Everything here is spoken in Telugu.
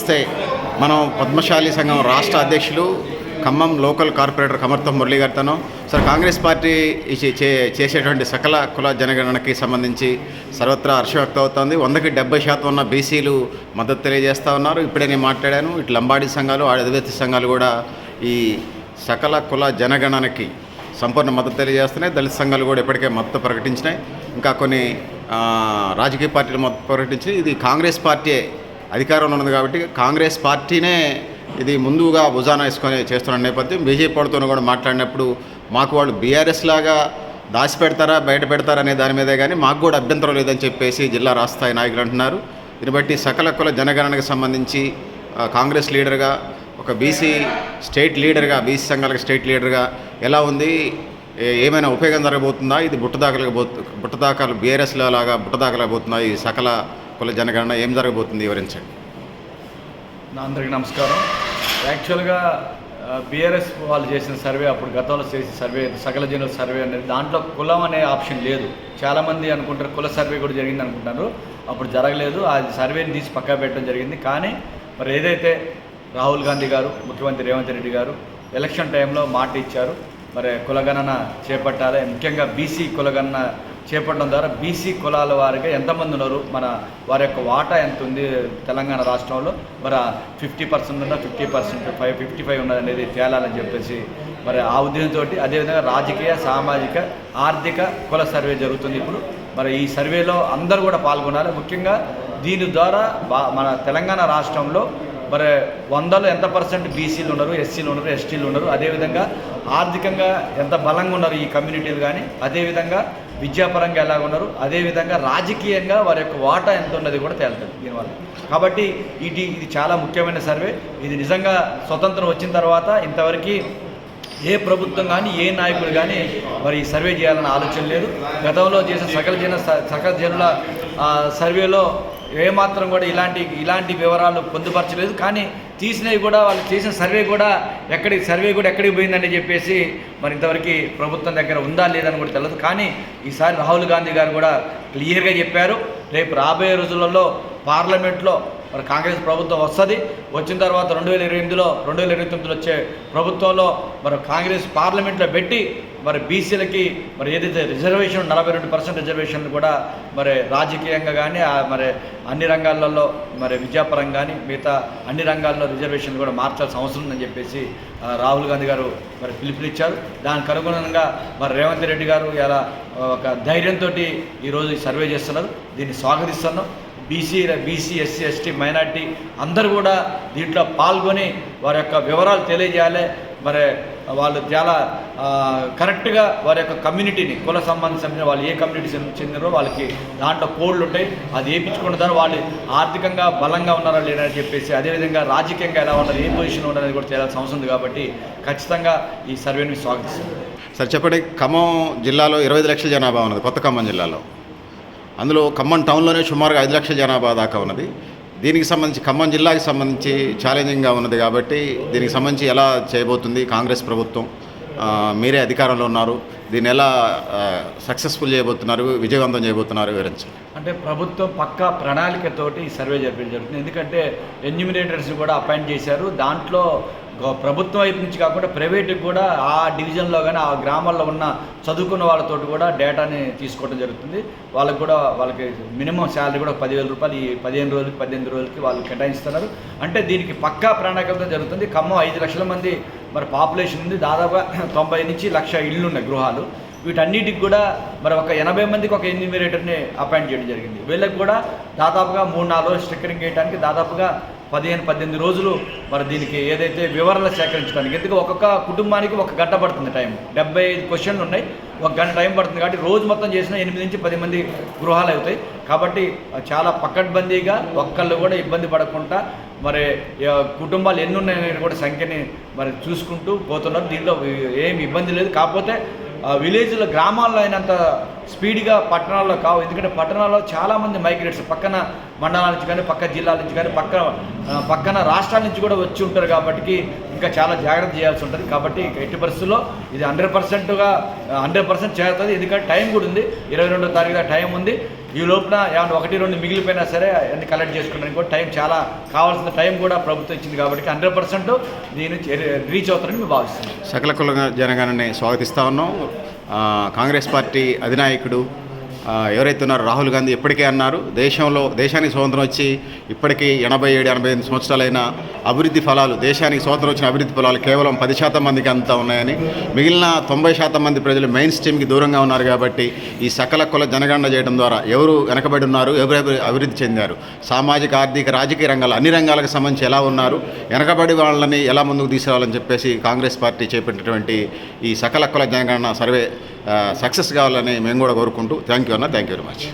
నమస్తే. మనం పద్మశాలి సంఘం రాష్ట్ర అధ్యక్షులు ఖమ్మం లోకల్ కార్పొరేటర్ కమర్తం మురళి గారితోనూ సార్ కాంగ్రెస్ పార్టీ చే- చే- చేసేటువంటి సకల కుల జనగణనకి సంబంధించి సర్వత్రా హర్షం వ్యక్తం అవుతోంది వందకి డెబ్బై శాతం ఉన్న బీసీలు మద్దతు తెలియజేస్తూ ఉన్నారు. ఇప్పుడే నేను మాట్లాడాను. ఇటు లంబాడి సంఘాలు ఆదివాసీ సంఘాలు కూడా ఈ సకల కుల జనగణనకి సంపూర్ణ మద్దతు తెలియజేస్తున్నాయి. దళిత సంఘాలు కూడా ఇప్పటికే మద్దతు ప్రకటించినాయి. ఇంకా కొన్ని రాజకీయ పార్టీలు మద్దతు ప్రకటించి ఇది కాంగ్రెస్ పార్టీ అధికారంలో ఉన్నది కాబట్టి కాంగ్రెస్ పార్టీనే ఇది ముందుగా భుజాన వేసుకొని చేస్తున్న నేపథ్యం. బీజేపీ వాళ్ళతో కూడా మాట్లాడినప్పుడు మాకు వాళ్ళు బీఆర్ఎస్ లాగా దాచి పెడతారా బయట పెడతారా అనే దాని మీదే కానీ మాకు కూడా అభ్యంతరం లేదని చెప్పేసి జిల్లా రాష్ట్రాయి నాయకులు అంటున్నారు. దీన్ని బట్టి సకల కుల జనగణనకు సంబంధించి కాంగ్రెస్ లీడర్గా ఒక బీసీ స్టేట్ లీడర్గా బీసీ సంఘాలకు స్టేట్ లీడర్గా ఎలా ఉంది? ఏమైనా ఉపయోగం జరగబోతుందా? ఇది బుట్టదాకలకు పోతు బుట్టదాకలు బీఆర్ఎస్లో లాగా బుట్టదాకలబోతుందా ఈ సకల కుల జనగణన ఏం జరగబోతుంది వివరించండి. నా అందరికీ నమస్కారం. యాక్చువల్గా బీఆర్ఎస్ వాళ్ళు చేసిన సర్వే అప్పుడు గతంలో చేసిన సర్వే సకల జనుల సర్వే అనేది దాంట్లో కులం అనే ఆప్షన్ లేదు. చాలామంది అనుకుంటారు కుల సర్వే కూడా జరిగింది అనుకుంటారు అప్పుడు జరగలేదు. అది సర్వేని తీసి పక్కా పెట్టడం జరిగింది. కానీ మరి ఏదైతే రాహుల్ గాంధీ గారు ముఖ్యమంత్రి రేవంత్ రెడ్డి గారు ఎలక్షన్ టైంలో మాట ఇచ్చారు మరి కులగణన చేపట్టాలి. ముఖ్యంగా బీసీ కులగణన చేపట్టడం ద్వారా బీసీ కులాల వారికి ఎంతమంది ఉన్నారు? మన వారి యొక్క వాటా ఎంత ఉంది తెలంగాణ రాష్ట్రంలో? మరి ఫిఫ్టీ పర్సెంట్ ఉన్నా fifty percent five fifty five ఉన్నది అనేది తేలాలని చెప్పేసి మరి ఆ ఉద్యమంతో అదేవిధంగా రాజకీయ సామాజిక ఆర్థిక కుల సర్వే జరుగుతుంది ఇప్పుడు. మరి ఈ సర్వేలో అందరూ కూడా పాల్గొనాలి. ముఖ్యంగా దీని ద్వారా మన తెలంగాణ రాష్ట్రంలో మరి వందలో ఎంత పర్సెంట్ బీసీలు ఉన్నారు ఎస్సీలు ఉన్నారు ఎస్టీలు ఉన్నారు? అదేవిధంగా ఆర్థికంగా ఎంత బలంగా ఉన్నారు ఈ కమ్యూనిటీలు కానీ? అదేవిధంగా విద్యాపరంగా ఎలా ఉన్నారు? అదేవిధంగా రాజకీయంగా వారి యొక్క వాటా ఎంత ఉన్నది కూడా తేలుతుంది. దీనివల్ల కాబట్టి ఇది ఇది చాలా ముఖ్యమైన సర్వే. ఇది నిజంగా స్వతంత్రం వచ్చిన తర్వాత ఇంతవరకు ఏ ప్రభుత్వం కానీ ఏ నాయకుడు కానీ మరి ఈ సర్వే చేయాలన్న ఆలోచన లేదు. గతంలో చేసిన సకల జన సకల జనుల సర్వేలో ఏమాత్రం కూడా ఇలాంటి ఇలాంటి వివరాలు పొందుపరచలేదు. కానీ తీసినవి కూడా వాళ్ళు చేసిన సర్వే కూడా ఎక్కడికి సర్వే కూడా ఎక్కడికి పోయిందని చెప్పేసి మరి ఇంతవరకు ప్రభుత్వం దగ్గర ఉందా లేదని కూడా తెలియదు కానీ ఈసారి రాహుల్ గాంధీ గారు కూడా క్లియర్గా చెప్పారు. రేపు రాబోయే రోజులలో పార్లమెంట్లో మరి కాంగ్రెస్ ప్రభుత్వం వస్తుంది. వచ్చిన తర్వాత రెండు వేల ఇరవై ఎనిమిదిలో రెండు వేల ఇరవై తొమ్మిదిలో వచ్చే ప్రభుత్వంలో మరి కాంగ్రెస్ పార్లమెంట్లో పెట్టి మరి బీసీలకి మరి ఏదైతే రిజర్వేషన్ నలభై రెండు పర్సెంట్ రిజర్వేషన్లు కూడా మరి రాజకీయంగా కానీ మరి అన్ని రంగాలలో మరి విద్యాపరంగా కానీ మిగతా అన్ని రంగాల్లో రిజర్వేషన్లు కూడా మార్చాల్సిన అవసరం ఉందని చెప్పేసి రాహుల్ గాంధీ గారు మరి పిలుపునిచ్చారు. దానికి అనుగుణంగా మరి రేవంత్ రెడ్డి గారు ఇలా ఒక ధైర్యంతో ఈరోజు ఈ సర్వే చేస్తున్నారు. దీన్ని స్వాగతిస్తున్నాం. BC BC SC ST minority అందరూ కూడా దీంట్లో పాల్గొని వారి యొక్క వివరాలు తెలియజేయాలి. మరి వాళ్ళు చాలా కరెక్ట్గా వారి యొక్క కమ్యూనిటీని కుల సంబంధించి చెందిన వాళ్ళు ఏ కమ్యూనిటీ చెందినారో వాళ్ళకి దాంట్లో కోడ్లు ఉంటాయి అది వేయించుకున్న ద్వారా వాళ్ళు ఆర్థికంగా బలంగా ఉన్నారా లేదని చెప్పేసి అదేవిధంగా రాజకీయంగా ఎలా ఉన్నారు ఏ పొజిషన్ ఉన్నారనేది కూడా చేయాల్సిన అవసరం ఉంది కాబట్టి ఖచ్చితంగా ఈ సర్వేని స్వాగతిస్తున్నాను సార్ చెప్పండి ఖమ్మం జిల్లాలో ఇరవై ఐదు లక్షల జనాభా ఉన్నది కొత్త ఖమ్మం జిల్లాలో. అందులో ఖమ్మం టౌన్లోనే సుమారుగా ఐదు లక్షల జనాభా దాకా ఉన్నది. దీనికి సంబంధించి ఖమ్మం జిల్లాకి సంబంధించి ఛాలెంజింగ్గా ఉన్నది కాబట్టి దీనికి సంబంధించి ఎలా చేయబోతుంది కాంగ్రెస్ ప్రభుత్వం? మీరే అధికారంలో ఉన్నారు. దీన్ని ఎలా సక్సెస్ఫుల్ చేయబోతున్నారు? విజయవంతం చేయబోతున్నారు? వివరించండి. అంటే ప్రభుత్వం పక్కా ప్రణాళికతోటి ఈ సర్వే జరిపించడం జరుగుతుంది. ఎందుకంటే ఎన్యూమినేటర్స్ కూడా అపాయింట్ చేశారు. దాంట్లో ప్రభుత్వం వైపు నుంచి కాకుండా ప్రైవేట్కి కూడా ఆ డివిజన్లో కానీ ఆ గ్రామాల్లో ఉన్న చదువుకున్న వాళ్ళతో కూడా డేటాని తీసుకోవడం జరుగుతుంది. వాళ్ళకి కూడా వాళ్ళకి మినిమం శాలరీ కూడా పదివేల రూపాయలు ఈ పదిహేను రోజులకి పద్దెనిమిది రోజులకి వాళ్ళు కేటాయిస్తున్నారు. అంటే దీనికి పక్కా ప్రణాళికతో జరుగుతుంది. ఖమ్మం ఐదు లక్షల మంది మరి పాపులేషన్ ఉంది. దాదాపుగా తొంభై నుంచి లక్ష ఇళ్ళు ఉన్నాయి గృహాలు. వీటన్నిటికి కూడా మరి ఒక ఎనభై మందికి ఒక ఎన్యూమిరేటర్ని అపాయింట్ చేయడం జరిగింది. వీళ్ళకి కూడా దాదాపుగా మూడు నాలుగు రోజులు స్టిక్కరింగ్ చేయడానికి దాదాపుగా పదిహేను పద్దెనిమిది రోజులు మరి దీనికి ఏదైతే వివరాలు సేకరించడానికి ఎందుకు ఒక్కొక్క కుటుంబానికి ఒక గంట పడుతుంది టైం. డెబ్బై ఐదు క్వశ్చన్లు ఉన్నాయి. ఒక గంట టైం పడుతుంది కాబట్టి రోజు మొత్తం చేసిన ఎనిమిది నుంచి పది మంది గృహాలు అవుతాయి. కాబట్టి చాలా పక్కడ్బందీగా ఒక్కళ్ళు కూడా ఇబ్బంది పడకుండా మరి కుటుంబాలు ఎన్ని ఉన్నాయనేది కూడా సంఖ్యని మరి చూసుకుంటూ పోతున్నారు. దీంట్లో ఏమి ఇబ్బంది లేదు. కాకపోతే విలేజ్లో గ్రామాల్లో అయినంత స్పీడ్గా పట్టణాల్లో కావు. ఎందుకంటే పట్టణాల్లో చాలామంది మైగ్రేట్స్ పక్కన మండలాల నుంచి కానీ పక్క జిల్లాల నుంచి కానీ పక్క పక్కన రాష్ట్రాల నుంచి కూడా వచ్చి ఉంటారు కాబట్టి ఇంకా చాలా జాగ్రత్త చేయాల్సి ఉంటుంది. కాబట్టి ఎట్టి పరిస్థితుల్లో ఇది హండ్రెడ్ పర్సెంట్గా హండ్రెడ్ పర్సెంట్ చేరుతుంది. ఎందుకంటే టైం కూడా ఉంది. ఇరవై రెండో తారీఖు టైం ఉంది. ఈ లోపల ఏమన్నా ఒకటి రెండు మిగిలిపోయినా సరే అన్ని కలెక్ట్ చేసుకోవడానికి కూడా టైం చాలా కావాల్సిన టైం కూడా ప్రభుత్వం ఇచ్చింది కాబట్టి హండ్రెడ్ పర్సెంట్ దీని రీచ్ అవుతారని మేము భావిస్తున్నాం. సకల కులంగా జనగణని స్వాగతిస్తా ఉన్నాం. కాంగ్రెస్ పార్టీ అధినాయకుడు ఎవరైతే ఉన్నారో రాహుల్ గాంధీ ఇప్పటికే అన్నారు దేశంలో దేశానికి స్వతంత్రం వచ్చి ఇప్పటికీ ఎనభై ఏడు ఎనభై ఎనిమిది సంవత్సరాలైన అభివృద్ధి ఫలాలు దేశానికి స్వతంత్రం వచ్చిన అభివృద్ధి ఫలాలు కేవలం పది శాతం మందికి అంతా ఉన్నాయని మిగిలిన తొంభై శాతం మంది ప్రజలు మెయిన్ స్ట్రీమ్కి దూరంగా ఉన్నారు కాబట్టి ఈ సకల కుల జనగణన చేయడం ద్వారా ఎవరు వెనకబడి ఉన్నారు ఎవరు అభివృద్ధి చెందారు? సామాజిక ఆర్థిక రాజకీయ రంగాలు అన్ని రంగాలకు సంబంధించి ఎలా ఉన్నారు? వెనకబడి వాళ్ళని ఎలా ముందుకు తీసుకురావాలని చెప్పేసి కాంగ్రెస్ పార్టీ చేపట్టినటువంటి ఈ సకల కుల జనగణన సర్వే సక్సెస్ కావాలని మేము కూడా కోరుకుంటూ థ్యాంక్ యూ అన్న థ్యాంక్ యూ వెరీ మచ్.